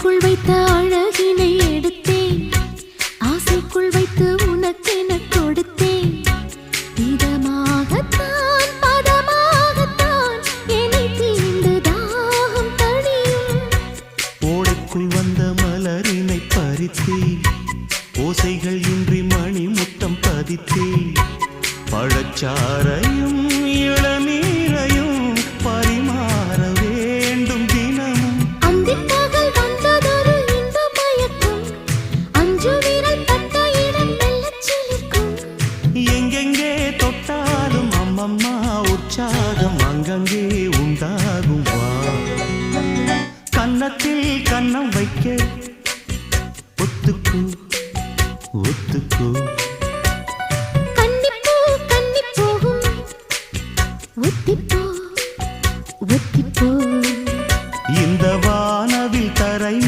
ஆடைக்குள் வைத்த அழகினை எடுத்தேன். ஆசைக்குள் வைத்து உனக்கென கொடுத்தேன். இதமாகத்தான் பதமாகத்தான் என்னை தீண்டு தாகம் தணியும் ஓடைக்குள் வந்த மலரினை பறித்தே ஓசைகள் இன்றி மணி முத்தம் பதித்தே பழச்சாரையும் உற்சாகம் அங்கங்கே உண்டாகும் வா. கன்னத்தில் கன்னம் வைக்க. ஒத்துக்கு ஒத்துக்கு. இந்த வா